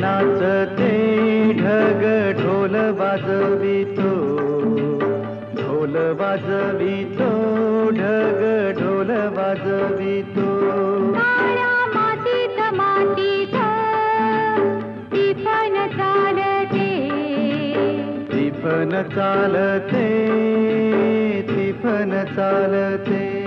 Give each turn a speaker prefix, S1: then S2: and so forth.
S1: नाचते ढग ढोल वाजवितो ढोल वाजवितो ढग ढोल वाजवितो.
S2: मातीत मातीत टिपण चालते.
S1: तिफन चालते तिफन चालते.